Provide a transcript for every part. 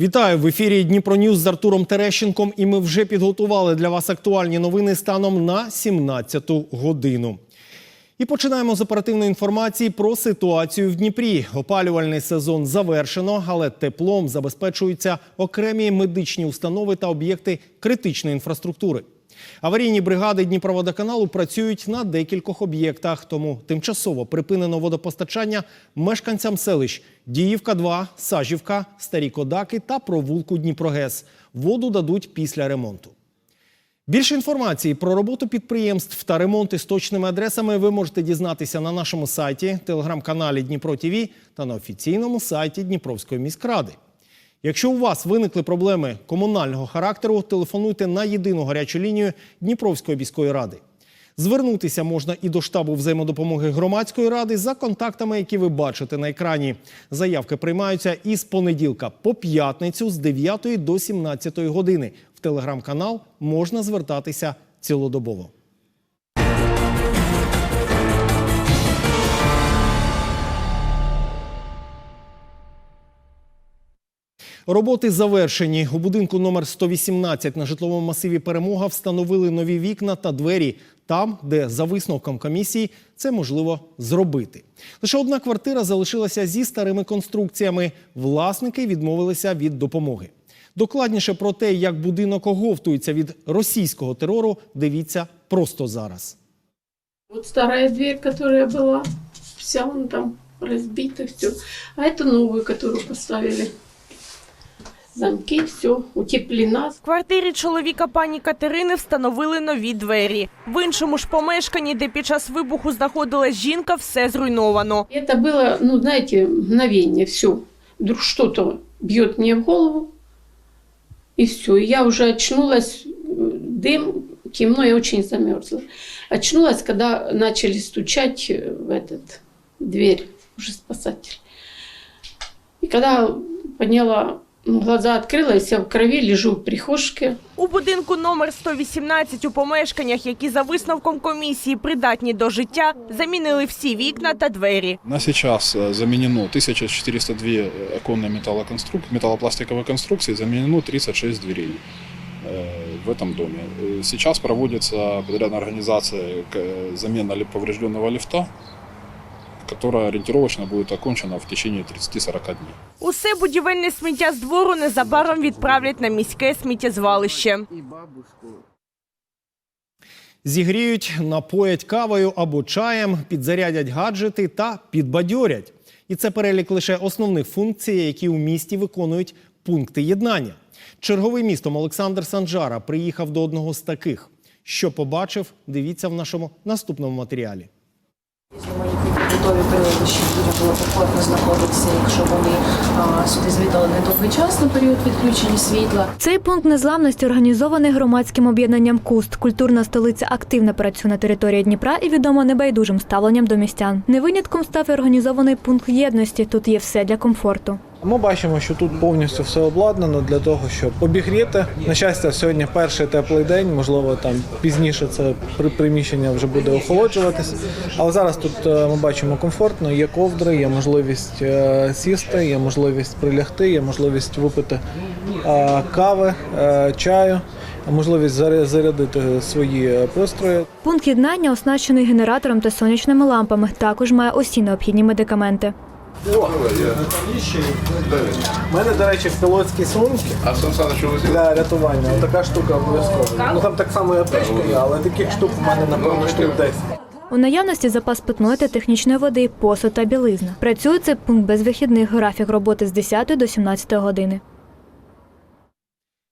Вітаю в ефірі Дніпро Ньюз з Артуром Терещенком. І ми вже підготували для вас актуальні новини станом на 17-ту годину. І починаємо з оперативної інформації про ситуацію в Дніпрі. Опалювальний сезон завершено, але теплом забезпечуються окремі медичні установи та об'єкти критичної інфраструктури. Аварійні бригади Дніпроводоканалу працюють на декількох об'єктах, тому тимчасово припинено водопостачання мешканцям селищ Діївка 2, Сажівка, Старі Кодаки та провулку Дніпрогес. Воду дадуть після ремонту. Більше інформації про роботу підприємств та ремонти з точними адресами ви можете дізнатися на нашому сайті, телеграм-каналі Дніпро ТІВІ та на офіційному сайті Дніпровської міськради. Якщо у вас виникли проблеми комунального характеру, телефонуйте на єдину гарячу лінію Дніпровської міської ради. Звернутися можна і до штабу взаємодопомоги громадської ради за контактами, які ви бачите на екрані. Заявки приймаються із понеділка по п'ятницю з 9 до 17 години. В телеграм-канал можна звертатися цілодобово. Роботи завершені. У будинку номер 118 на житловому масиві Перемога встановили нові вікна та двері там, де за висновком комісії це можливо зробити. Лише одна квартира залишилася зі старими конструкціями. Власники відмовилися від допомоги. Докладніше про те, як будинок оговтується від російського терору, дивіться просто зараз. Вот старая дверь, которая была, вся вон там разбита, все. А это новую, которую поставили Замки, все, утеплена. В квартирі чоловіка пані Катерини встановили нові двері. В іншому ж помешканні, де під час вибуху знаходилась жінка, все зруйновано. Это было, ну, знаете, мгновение, все. Вдруг что-то бьет мне в голову, и все. И я уже очнулась, э, дым, темно, я очень замерзла. Очнулась, когда начали стучать э, в этот дверь, уже спасатель. И когда подняла, ну, глаза открылась, я в крови лежу в прихожке. У будинку номер 118 у помешканнях, які за висновком комісії придатні до життя, замінили всі вікна та двері. На сейчас э, заменено 1402 оконные металлоконструк... металлопластиковые конструкции, заменено 36 дверей э, в этом доме. Э, Сейчас проводится подрядная организация к- э, замена ли- поврежденного лифта, которая ориентировочно будет окончена в течение 30-40 дней. Усе будівельне сміття з двору незабаром відправлять на міське сміттєзвалище. Зігріють, напоять кавою або чаєм, підзарядять гаджети та підбадьорять. І це перелік лише основних функцій, які у місті виконують пункти єднання. Черговий містом Олександр Санджара приїхав до одного з таких. Що побачив, дивіться в нашому наступному матеріалі. Готові періоди, щоб людям було комфортно знаходитися, якщо вони сюди звітали не довгий час на період відключення світла. Цей пункт незламності організований громадським об'єднанням Куст. Культурна столиця активно працює на території Дніпра і відома небайдужим ставленням до містян. Не винятком став і організований пункт єдності. Тут є все для комфорту. Ми бачимо, що тут повністю все обладнано для того, щоб обігріти. На щастя, сьогодні перший теплий день, можливо, там пізніше це при- приміщення вже буде охолоджуватись. Але зараз тут е, ми бачимо комфортно, є ковдри, є можливість е, сісти, є можливість прилягти, є можливість випити е, кави, чаю, можливість заря- зарядити свої пристрої. Пункт єднання оснащений генератором та сонячними лампами. Також має усі необхідні медикаменти. У мене, до речі, пілотські сумки для рятування. Така штука обов'язково. Ну там так само і аптечка є, але таких штук у мене напевно штук 10. У наявності запас питної та технічної води, посуд та білизна. Працює цей пункт без вихідних. Графік роботи з 10 до 17 години.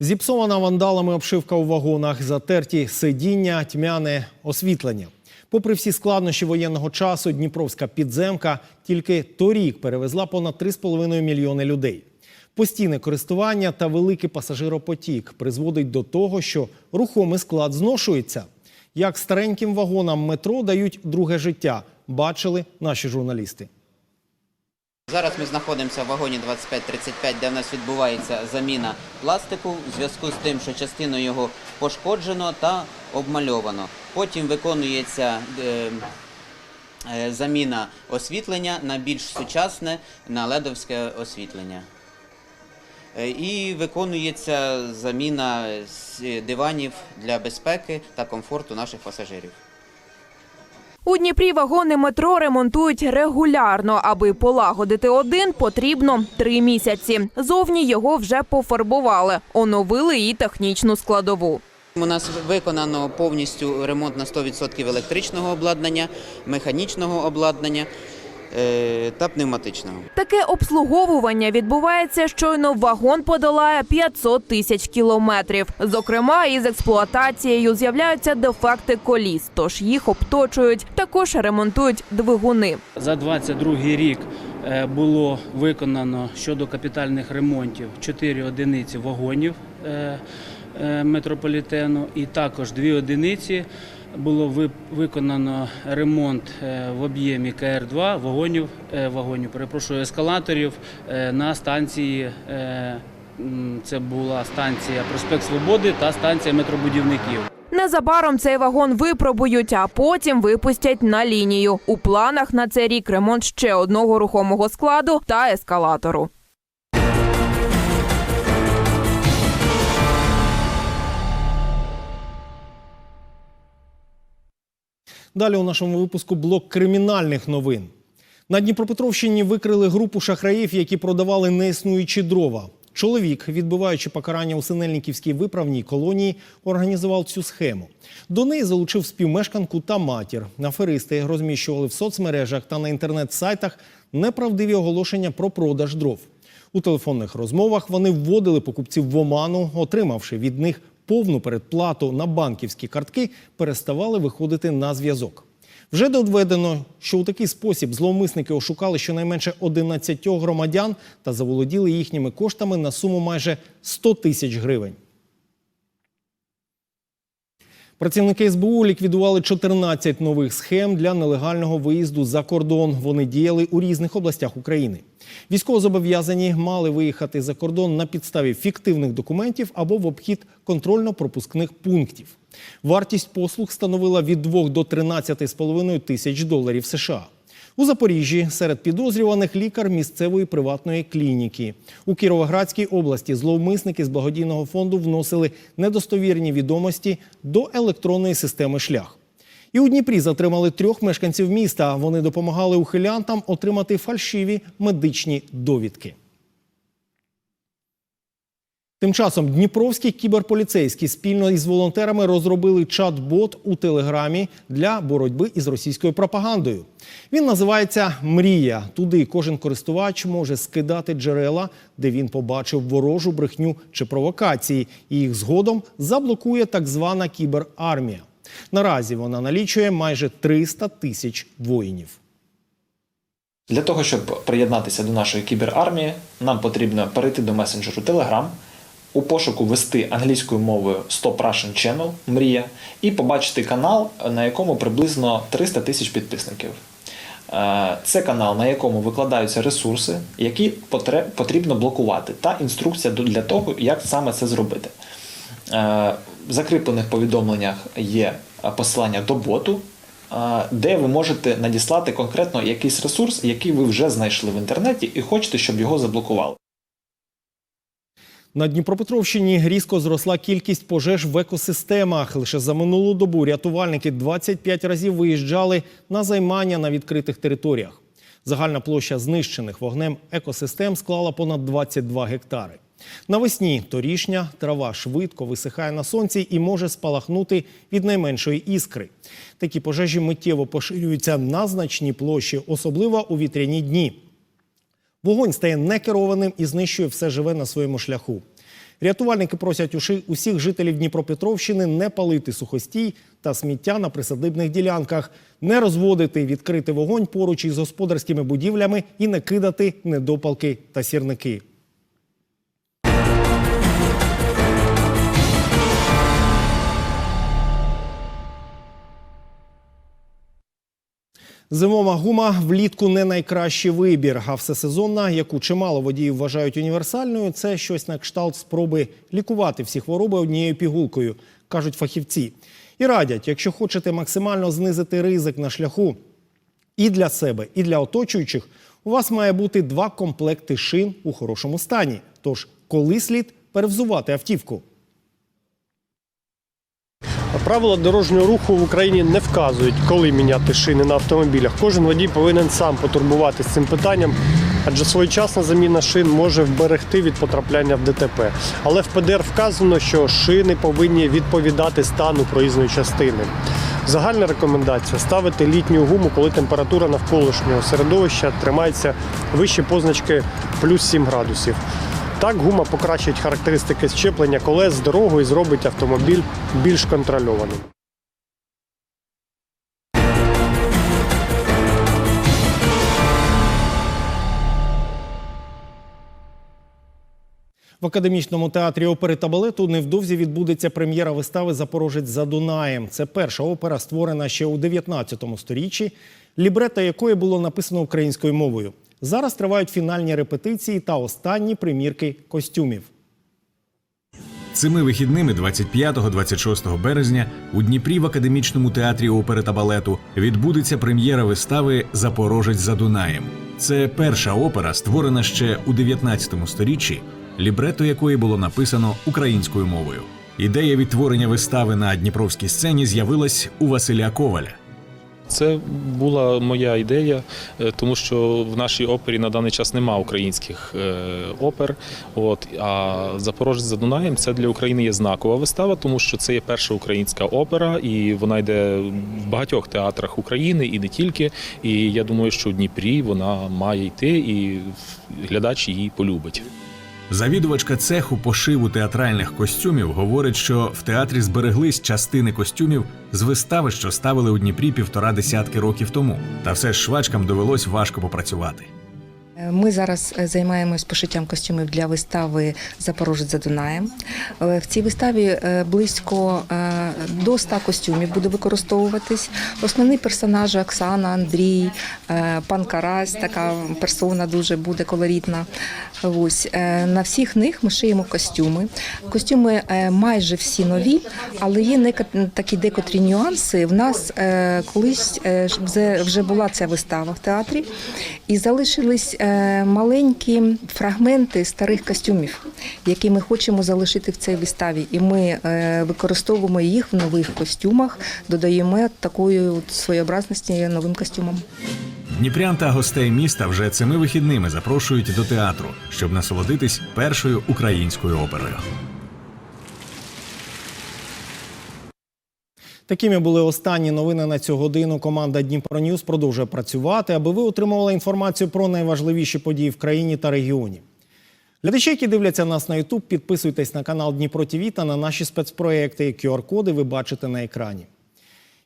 Зіпсована вандалами обшивка у вагонах, затерті сидіння, тьмяне освітлення. Попри всі складнощі воєнного часу, Дніпровська підземка тільки торік перевезла понад 3,5 мільйони людей. Постійне користування та великий пасажиропотік призводить до того, що рухомий склад зношується. Як стареньким вагонам метро дають друге життя, бачили наші журналісти. Зараз ми знаходимося в вагоні 2535, де в нас відбувається заміна пластику в зв'язку з тим, що частину його пошкоджено та обмальовано. Потім виконується е, е, заміна освітлення на більш сучасне, на ледовське освітлення. Е, І виконується заміна диванів для безпеки та комфорту наших пасажирів. У Дніпрі вагони метро ремонтують регулярно. Аби полагодити один, потрібно три місяці. Зовні його вже пофарбували, оновили і технічну складову. У нас виконано повністю ремонт на 100% електричного обладнання, механічного обладнання е, та пневматичного. Таке обслуговування відбувається щойно вагон подолає 500 тисяч кілометрів. Зокрема, із експлуатацією з'являються дефекти коліс, тож їх обточують. Також ремонтують двигуни. За 22 рік е, було виконано щодо капітальних ремонтів 4 одиниці вагонів е, метрополітену і також 2 одиниці було ви- виконано ремонт е, в об'ємі КР-2 вагонів, е, вагонів, перепрошую, ескалаторів е, на станції. е, Це була станція Проспект Свободи та станція метробудівників. Незабаром цей вагон випробують, а потім випустять на лінію. У планах на цей рік ремонт ще одного рухомого складу та ескалатору. Далі у нашому випуску блок кримінальних новин. На Дніпропетровщині викрили групу шахраїв, які продавали неіснуючі дрова. Чоловік, відбуваючи покарання у Синельниківській виправній колонії, організував цю схему. До неї залучив співмешканку та матір. Аферисти розміщували в соцмережах та на інтернет-сайтах неправдиві оголошення про продаж дров. У телефонних розмовах вони вводили покупців в оману, отримавши від них повну передплату на банківські картки, переставали виходити на зв'язок. Вже доведено, що у такий спосіб зловмисники ошукали щонайменше 11 громадян та заволоділи їхніми коштами на суму майже 100 тисяч гривень. Працівники СБУ ліквідували 14 нових схем для нелегального виїзду за кордон. Вони діяли у різних областях України. Військовозобов'язані мали виїхати за кордон на підставі фіктивних документів або в обхід контрольно-пропускних пунктів. Вартість послуг становила від 2 до 13,5 тисяч доларів США. У Запоріжжі серед підозрюваних лікар місцевої приватної клініки. У Кіровоградській області зловмисники з благодійного фонду вносили недостовірні відомості до електронної системи шлях. І у Дніпрі затримали трьох мешканців міста. Вони допомагали ухилянтам отримати фальшиві медичні довідки. Тим часом дніпровські кіберполіцейські спільно із волонтерами розробили чат-бот у телеграмі для боротьби із російською пропагандою. Він називається Мрія. Туди кожен користувач може скидати джерела, де він побачив ворожу брехню чи провокації, і їх згодом заблокує так звана кіберармія. Наразі вона налічує майже 300 тисяч воїнів. Для того, щоб приєднатися до нашої кіберармії, нам потрібно перейти до месенджеру Telegram, у пошуку ввести англійською мовою Stop Russian Channel Мрія і побачити канал, на якому приблизно 300 тисяч підписників. Е, Це канал, на якому викладаються ресурси, які потрібно блокувати, та інструкція для того, як саме це зробити. Е, В закріплених повідомленнях є е, посилання до боту, де ви можете надіслати конкретно якийсь ресурс, який ви вже знайшли в інтернеті, і хочете, щоб його заблокували. На Дніпропетровщині різко зросла кількість пожеж в екосистемах. Лише за минулу добу рятувальники 25 разів виїжджали на займання на відкритих територіях. Загальна площа знищених вогнем екосистем склала понад 22 гектари. Навесні торішня трава швидко висихає на сонці і може спалахнути від найменшої іскри. Такі пожежі миттєво поширюються на значні площі, особливо у вітряні дні. Вогонь стає некерованим і знищує все живе на своєму шляху. Рятувальники просять усіх жителів Дніпропетровщини не палити сухостій та сміття на присадибних ділянках, не розводити відкритий вогонь поруч із господарськими будівлями і не кидати недопалки та сірники. Зимова гума влітку не найкращий вибір, а всесезонна, яку чимало водіїв вважають універсальною, це щось на кшталт спроби лікувати всі хвороби однією пігулкою, кажуть фахівці. І радять, якщо хочете максимально знизити ризик на шляху і для себе, і для оточуючих, у вас має бути два комплекти шин у хорошому стані. Тож коли слід перевзувати автівку. Правила дорожнього руху в Україні не вказують, коли міняти шини на автомобілях. Кожен водій повинен сам потурбуватися цим питанням, адже своєчасна заміна шин може вберегти від потрапляння в ДТП. Але в ПДР вказано, що шини повинні відповідати стану проїзної частини. Загальна рекомендація ставити літню гуму, коли температура навколишнього середовища тримається вище позначки плюс 7 градусів. Так гума покращить характеристики щеплення колес з дорогою і зробить автомобіль більш контрольованим. В академічному театрі опери та балету невдовзі відбудеться прем'єра вистави Запорожець за Дунаєм. Це перша опера, створена ще у 19 сторіччі, лібрето якої було написано українською мовою. Зараз тривають фінальні репетиції та останні примірки костюмів. Цими вихідними 25-26 березня у Дніпрі в академічному театрі опери та балету відбудеться прем'єра вистави Запорожець за Дунаєм. Це перша опера, створена ще у 19 сторіччі, лібрето якої було написано українською мовою. Ідея відтворення вистави на дніпровській сцені з'явилась у Василя Коваля. Це була моя ідея, е, тому що в нашій опері на даний час нема українських е, опер. От а Запорожець за Дунаєм це для України є знакова вистава, тому що це є перша українська опера, і вона йде в багатьох театрах України і не тільки. І я думаю, що в Дніпрі вона має йти, і глядач її полюбить. Завідувачка цеху пошиву театральних костюмів говорить, що в театрі збереглись частини костюмів з вистави, що ставили у Дніпрі півтора десятки років тому. Та все ж швачкам довелось важко попрацювати. Ми зараз е, займаємось пошиттям костюмів для вистави Запорожець за Дунаєм. Е, В цій виставі е, близько е, до 100 костюмів буде використовуватись. Основні персонажі Оксана, Андрій, е, пан Карась, така персона дуже буде колоритна. Ось е, на всіх них ми шиємо костюми. Костюми е, майже всі нові, але є такі декотрі нюанси. В нас е, колись е, вже- була ця вистава в театрі, і залишились е, маленькі фрагменти старих костюмів, які ми хочемо залишити в цій виставі. І ми е, використовуємо їх в нових костюмах, додаємо такої своєобразності новим костюмам. Дніпрян та гостей міста вже цими вихідними запрошують до театру, щоб насолодитись першою українською оперою. Такими були останні новини на цю годину. Команда Дніпро Ньюс продовжує працювати, аби ви отримували інформацію про найважливіші події в країні та регіоні. Глядачі, які дивляться нас на YouTube, підписуйтесь на канал Дніпро ТВ та на наші спецпроекти. QR-коди ви бачите на екрані.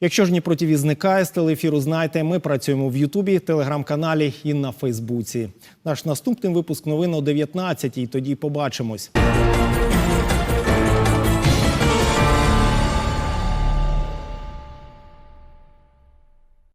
Якщо ж Дніпро ТВ зникає з телеефіру, знайте, ми працюємо в Ютубі, телеграм-каналі і на Фейсбуці. Наш наступний випуск новин о 19-й. Тоді побачимось.